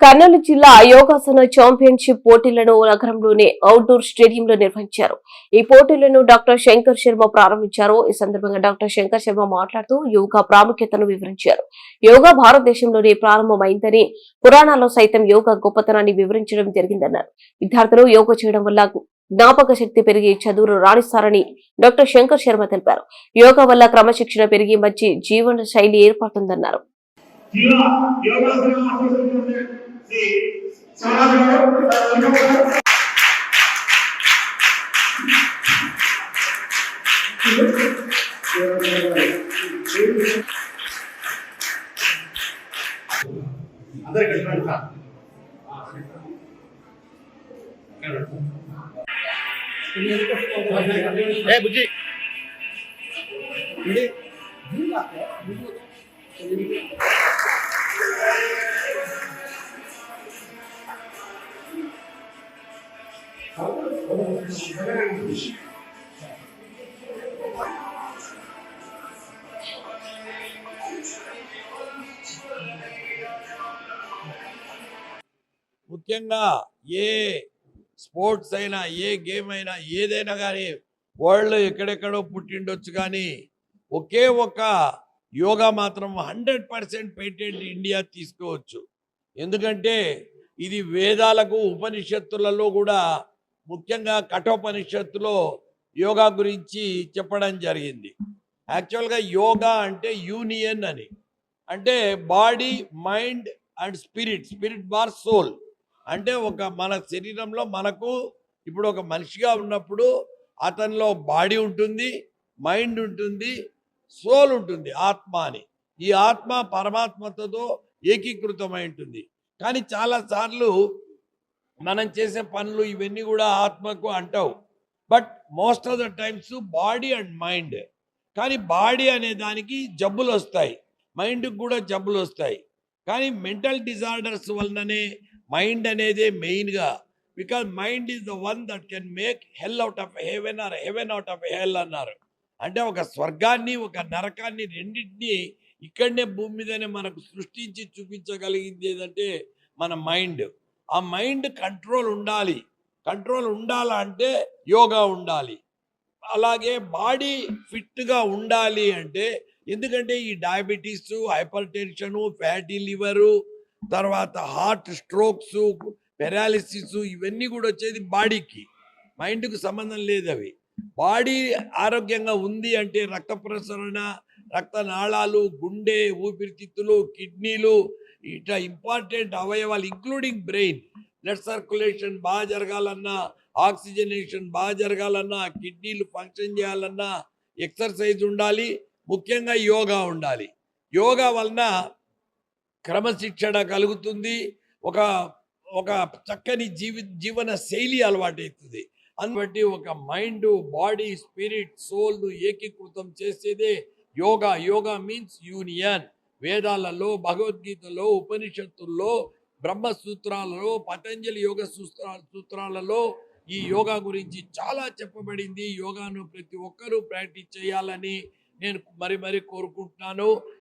కర్నూలు జిల్లా యోగాసన ఛాంపియన్షిప్ పోటీలను నగరంలోని అవుట్డోర్ స్టేడియంలో నిర్వహించారు. ఈ పోటీలను డాక్టర్ శంకర్ శర్మ ప్రారంభించారు. ఈ సందర్భంగా డాక్టర్ శంకర్ శర్మ మాట్లాడుతూ యోగా ప్రాముఖ్యతను వివరించారు. యోగా భారతదేశంలోనే ప్రారంభమైందని పురాణాల్లో సైతం యోగా గొప్పతనాన్ని వివరించడం జరిగిందన్నారు. విద్యార్థులు యోగా చేయడం వల్ల జ్ఞాపక శక్తి పెరిగి చదువులు రాణిస్తారని డాక్టర్ శంకర్ శర్మ తెలిపారు. యోగా వల్ల క్రమశిక్షణ పెరిగి మంచి జీవన శైలి ఏర్పడుతుందన్నారు. జిల్లా యోగాసన అసోసియేషన్ శ్రీ సమాజ్ గారు వెల్కమ్. అందరికి కలిసి సార్ ఏ బుజ్జి ఇది ముఖ్యంగా ఏ స్పోర్ట్స్ అయినా ఏ గేమ్ అయినా ఏదైనా కానీ వరల్డ్ ఎక్కడెక్కడో పుట్టిండొచ్చు కానీ ఒకే ఒక యోగా మాత్రం హండ్రెడ్ పర్సెంట్ పేటెంట్ ఇండియా తీసుకోవచ్చు. ఎందుకంటే ఇది వేదాలకు ఉపనిషత్తులలో కూడా ముఖ్యంగా కఠోపనిషత్తులో యోగా గురించి చెప్పడం జరిగింది. యాక్చువల్గా యోగా అంటే యూనియన్ అని. అంటే body mind and spirit spirit bar soul. అంటే ఒక మన శరీరంలో మనకు ఇప్పుడు ఒక మనిషిగా ఉన్నప్పుడు అతనిలో బాడీ ఉంటుంది మైండ్ ఉంటుంది సోల్ ఉంటుంది ఆత్మ అని. ఈ ఆత్మ పరమాత్మతో ఏకీకృతమై ఉంటుంది. కానీ చాలాసార్లు మనం చేసే పనులు ఇవన్నీ కూడా ఆత్మకు అంటావు. But most of the times body and mind కానీ బాడీ అనే దానికి జబ్బులు వస్తాయి. మైండ్కి కూడా జబ్బులు వస్తాయి. కానీ మెంటల్ డిజార్డర్స్ వలననే మైండ్ అనేదే మెయిన్గా because mind is the one that can make hell out of heaven or heaven out of hell అన్నారు. అంటే ఒక స్వర్గాన్ని ఒక నరకాన్ని రెండింటినీ ఇక్కడనే భూమి మీదనే మనకు సృష్టించి చూపించగలిగింది ఏదంటే మన మైండ్ ఆ మైండ్ కంట్రోల్ ఉండాలి. కంట్రోల్ ఉండాలంటే యోగా ఉండాలి. అలాగే బాడీ ఫిట్గా ఉండాలి అంటే ఎందుకంటే ఈ diabetes hypertension fatty liver తర్వాత హార్ట్ స్ట్రోక్స్ పెరాలిసిస్ ఇవన్నీ కూడా వచ్చేది బాడీకి. మైండ్కి సంబంధం లేదు అవి. బాడీ ఆరోగ్యంగా ఉంది అంటే రక్త ప్రసరణ రక్తనాళాలు గుండె ఊపిరితిత్తులు కిడ్నీలు ఇట్లా ఇంపార్టెంట్ అవయవాలు ఇంక్లూడింగ్ బ్రెయిన్ బ్లడ్ సర్క్యులేషన్ బాగా జరగాలన్నా ఆక్సిజనేషన్ బాగా జరగాలన్నా కిడ్నీలు ఫంక్షన్ చేయాలన్నా ఎక్సర్సైజ్ ఉండాలి. ముఖ్యంగా యోగా ఉండాలి. యోగా వలన క్రమశిక్షణ కలుగుతుంది. ఒక ఒక చక్కని జీవి జీవన శైలి అలవాటవుతుంది అందుబట్టి ఒక మైండ్ బాడీ స్పిరిట్ సోల్ను ఏకీకృతం చేసేదే యోగా. యోగా మీన్స్ యూనియన్ వేదాలలో భగవద్గీతలో ఉపనిషత్తుల్లో బ్రహ్మ సూత్రాలలో పతంజలి యోగ సూత్రా సూత్రాలలో ఈ యోగా గురించి చాలా చెప్పబడింది. యోగాను ప్రతి ఒక్కరూ ప్రాక్టీస్ చేయాలని నేను మరి మరి కోరుకుంటున్నాను.